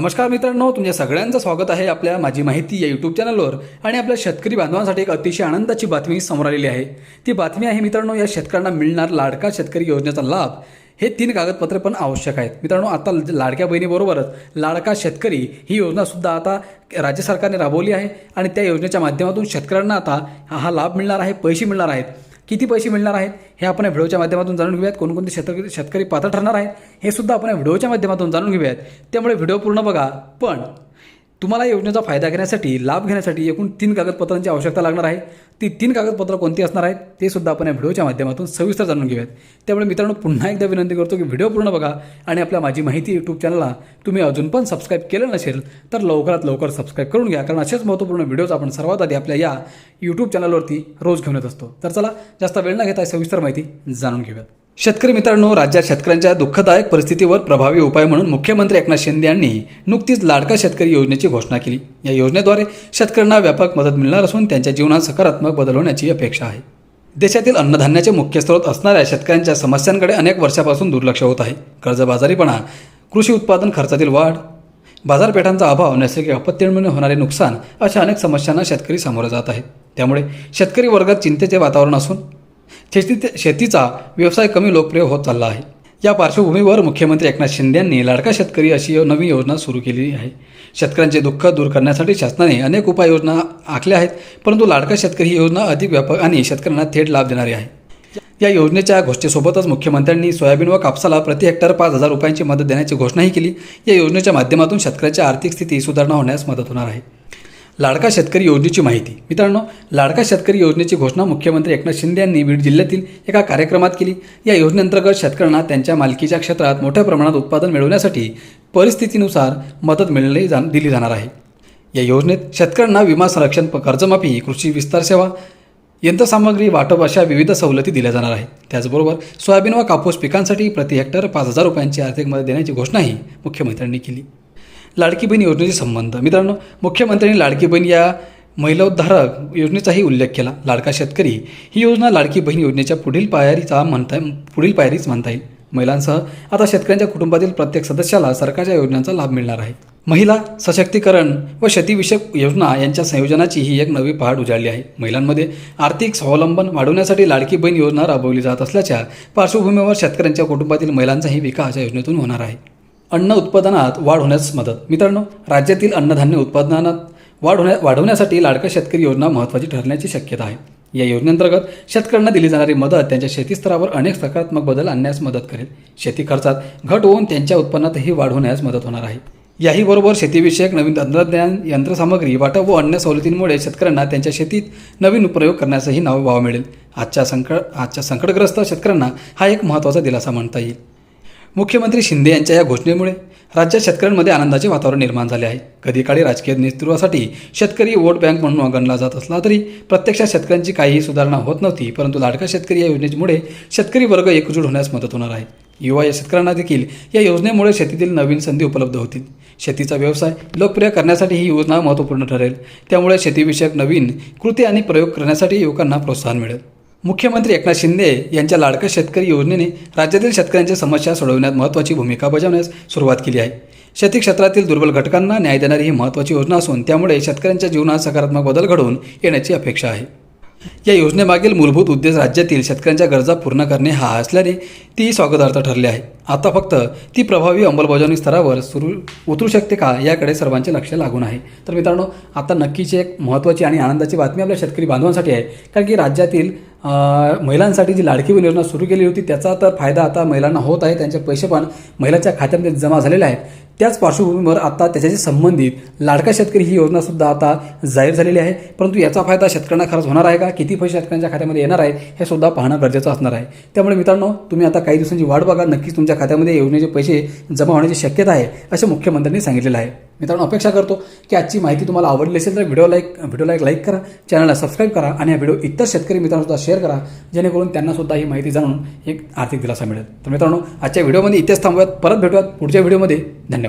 नमस्कार मित्रांनो तुमच्या सगळ्यांचं स्वागत आहे आपल्या माझी माहिती या यूट्यूब चॅनलवर आणि आपल्या शेतकरी बांधवांसाठी एक अतिशय आनंदाची बातमी समोर आलेली आहे. ती बातमी आहे मित्रांनो या शेतकऱ्यांना मिळणार लाडका शेतकरी योजनेचा लाभ. हे तीन कागदपत्रे पण आवश्यक आहेत. मित्रांनो आता लाडक्या बहिणीबरोबरच लाडका शेतकरी ही योजनासुद्धा आता राज्य सरकारने राबवली आहे आणि त्या योजनेच्या माध्यमातून शेतकऱ्यांना आता हा हा लाभ मिळणार आहे पैसे मिळणार आहेत. किती पैसे मिळणार आहेत हे आपण या व्हिडिओच्या माध्यमातून जाणून घेऊयात. कोणकोणते शेतकरी शेतकरी पात्र ठरणार आहेत हे सुद्धा आपण या व्हिडिओच्या माध्यमातून जाणून घेऊयात. त्यामुळे व्हिडिओ पूर्ण बघा पण तुम्हाला योजनेचा फायदा घेण्यासाठी लाभ घेण्यासाठी एकूण तीन कागदपत्रांची आवश्यकता लागणार आहे. ती तीन कागदपत्रं कोणती असणार आहेत ते सुद्धा आपण या व्हिडिओच्या माध्यमातून सविस्तर जाणून घेऊयात. त्यामुळे मित्रांनो पुन्हा एकदा विनंती करतो की व्हिडिओ पूर्ण बघा आणि आपल्या माझी माहिती यूट्यूब चॅनलला तुम्ही अजून पण सबस्क्राईब केलं नसेल तर लवकरात लवकर सबस्क्राईब करून घ्या. कारण असेच महत्त्वपूर्ण व्हिडिओज आपण सर्वात आधी आपल्या या यूट्यूब चॅनलवरती रोज घेऊन येत असतो. तर चला जास्त वेळ न घेता सविस्तर माहिती जाणून घेऊयात. शेतकरी मित्रांनो राज्यात शेतकऱ्यांच्या दुःखदायक परिस्थितीवर प्रभावी उपाय म्हणून मुख्यमंत्री एकनाथ शिंदे यांनी नुकतीच लाडका शेतकरी योजनेची घोषणा केली. या योजनेद्वारे शेतकऱ्यांना व्यापक मदत मिळणार असून त्यांच्या जीवनात सकारात्मक बदल होण्याची अपेक्षा आहे. देशातील अन्नधान्याचे मुख्य स्रोत असणाऱ्या शेतकऱ्यांच्या समस्यांकडे अनेक वर्षापासून दुर्लक्ष होत आहे. कर्जबाजारीपणा कृषी उत्पादन खर्चातील वाढ बाजारपेठांचा अभाव नैसर्गिक आपत्तींमुळे होणारे नुकसान अशा अनेक समस्यांना शेतकरी सामोरे जात आहेत. त्यामुळे शेतकरी वर्गात चिंतेचे वातावरण असून शेती शेतीचा व्यवसाय कमी लोकप्रिय होत चालला आहे. या पार्श्वभूमीवर मुख्यमंत्री एकनाथ शिंदे यांनी लाडका शेतकरी अशी नवी योजना सुरू केली आहे. शेतकऱ्यांचे दुःख दूर करण्यासाठी शासनाने अनेक उपाययोजना आखल्या आहेत परंतु लाडका शेतकरी ही योजना अधिक व्यापक आणि शेतकऱ्यांना थेट लाभ देणारी आहे. या योजनेच्या घोषणेसोबतच मुख्यमंत्र्यांनी सोयाबीन व कापसाला प्रति हेक्टर पाच हजार रुपयांची मदत देण्याची घोषणाही केली. या योजनेच्या माध्यमातून शेतकऱ्याच्या आर्थिक स्थिती सुधारणा होण्यास मदत होणार आहे. लाडका शेतकरी योजनेची माहिती. मित्रांनो लाडका शेतकरी योजनेची घोषणा मुख्यमंत्री एकनाथ शिंदे यांनी बीड जिल्ह्यातील एका कार्यक्रमात केली. या योजनेअंतर्गत शेतकऱ्यांना त्यांच्या मालकीच्या क्षेत्रात मोठ्या प्रमाणात उत्पादन मिळवण्यासाठी परिस्थितीनुसार मदत मिळली जा दिली जाणार आहे. या योजनेत शेतकऱ्यांना विमा संरक्षण कर्जमाफी कृषी विस्तार सेवा यंत्रसामग्री वाटप अशा विविध सवलती दिल्या जाणार आहेत. त्याचबरोबर सोयाबीन व कापूस पिकांसाठी प्रति हेक्टर पाच हजार रुपयांची आर्थिक मदत देण्याची घोषणाही मुख्यमंत्र्यांनी केली. लाडकी बहीण योजनेचे संबंध. मित्रांनो मुख्यमंत्र्यांनी लाडकी बहीण या महिलोद्धारक योजनेचाही उल्लेख केला. लाडका शेतकरी ही योजना लाडकी बहीण योजनेच्या पुढील पायरीचा म्हणता पुढील पायरीच म्हणता येईल. महिलांसह आता शेतकऱ्यांच्या कुटुंबातील प्रत्येक सदस्याला सरकारच्या योजनांचा लाभ मिळणार आहे. महिला सशक्तीकरण व शेतीविषयक योजना यांच्या संयोजनाची ही एक नवी पहाट उजाडली आहे. महिलांमध्ये आर्थिक स्वावलंबन वाढवण्यासाठी लाडकी बहीण योजना राबवली जात असल्याच्या पार्श्वभूमीवर शेतकऱ्यांच्या कुटुंबातील महिलांचाही विकास या योजनेतून होणार आहे. अन्न उत्पादनात वाढ होण्यास मदत. मित्रांनो राज्यातील अन्नधान्य उत्पादनात वाढ होण्या वाढवण्यासाठी लाडका शेतकरी योजना महत्त्वाची ठरण्याची शक्यता आहे. या योजनेअंतर्गत शेतकऱ्यांना दिली जाणारी मदत त्यांच्या शेती स्तरावर अनेक सकारात्मक बदल आणण्यास मदत करेल. शेती खर्चात घट होऊन त्यांच्या उत्पन्नातही वाढ होण्यास मदत होणार आहे. याही बरोबर शेतीविषयक नवीन तंत्रज्ञान यंत्रसामग्री वाटप व अन्य सवलतींमुळे शेतकऱ्यांना त्यांच्या शेतीत नवीन प्रयोग करण्यासही नवा वाव मिळेल. आजच्या संकट आजच्या संकटग्रस्त शेतकऱ्यांना हा एक महत्त्वाचा दिलासा म्हणता येईल. मुख्यमंत्री शिंदे यांच्या या घोषणेमुळे राज्यात शेतकऱ्यांमध्ये आनंदाचे वातावरण निर्माण झाले आहे. कधी काळी राजकीय नेतृत्वासाठी शेतकरी वोट बँक म्हणून गणला जात असला तरी प्रत्यक्षात शेतकऱ्यांची काहीही सुधारणा होत नव्हती परंतु लाडका शेतकरी या योजनेमुळे शेतकरी वर्ग एकजूट होण्यास मदत होणार आहे. युवा या शेतकऱ्यांना देखील या योजनेमुळे शेतीतील नवीन संधी उपलब्ध होतील. शेतीचा व्यवसाय लोकप्रिय करण्यासाठी ही योजना महत्त्वपूर्ण ठरेल. त्यामुळे शेतीविषयक नवीन कृती आणि प्रयोग करण्यासाठी युवकांना प्रोत्साहन मिळेल. मुख्यमंत्री एकनाथ शिंदे यांच्या लाडकं शेतकरी योजनेने राज्यातील शेतकऱ्यांच्या समस्या सोडवण्यात महत्त्वाची भूमिका बजावण्यास सुरुवात केली आहे. शेती क्षेत्रातील दुर्बल घटकांना न्याय देणारी ही महत्त्वाची योजना असून त्यामुळे शेतकऱ्यांच्या जीवनात सकारात्मक बदल घडवून येण्याची अपेक्षा आहे. या योजनेमागील मूलभूत उद्देश राज्यातील शेतकऱ्यांच्या गरजा पूर्ण करणे हा असल्याने ती स्वागतार्थ ठरले आहे. आता फक्त ती प्रभावी अंमलबजावणी स्तरावर सुरू उतरू शकते का याकडे सर्वांचे लक्ष लागून आहे. तर मित्रांनो आता नक्कीची एक महत्त्वाची आणि आनंदाची बातमी आपल्या शेतकरी बांधवांसाठी आहे. कारण की राज्यातील महिलांसाठी जी लाडकी बहीण योजना सुरू केली होती त्याचा तर फायदा आता महिलांना होत आहे. त्यांचे पैसे पण महिलांच्या खात्यामध्ये जमा झालेले आहेत. त्याच पार्श्वभूमीवर आता त्याच्याशी संबंधित लाडका शेतकरी ही योजनासुद्धा आता जाहीर झालेली आहे. परंतु याचा फायदा शेतकऱ्यांना खरंच होणार आहे का? किती पैसे शेतकऱ्यांच्या खात्यामध्ये येणार आहे? हे सुद्धा पाहणं गरजेचं असणार आहे. त्यामुळे मित्रांनो तुम्ही आता काही दिवसांची वाट बघा. नक्कीच तुमच्या खात्यामध्ये योजनेचे पैसे जमा होण्याची शक्यता आहे असं मुख्यमंत्र्यांनी सांगितलेलं आहे. मित्रांनो अपेक्षा करतो की आजची माहिती तुम्हाला आवडली असेल तर व्हिडिओ लाईक व्हिडिओला एक लाईक करा चॅनलला सबस्क्राईब करा आणि हा व्हिडिओ इतर शेतकरी मित्रांसुद्धा शेअर करा जेणेकरून त्यांनासुद्धा ही माहिती जाणून एक आर्थिक दिलासा मिळेल. तर मित्रांनो आजच्या व्हिडिओमध्ये इथेच थांबूयात. परत भेटूयात पुढच्या व्हिडिओमध्ये. धन्यवाद.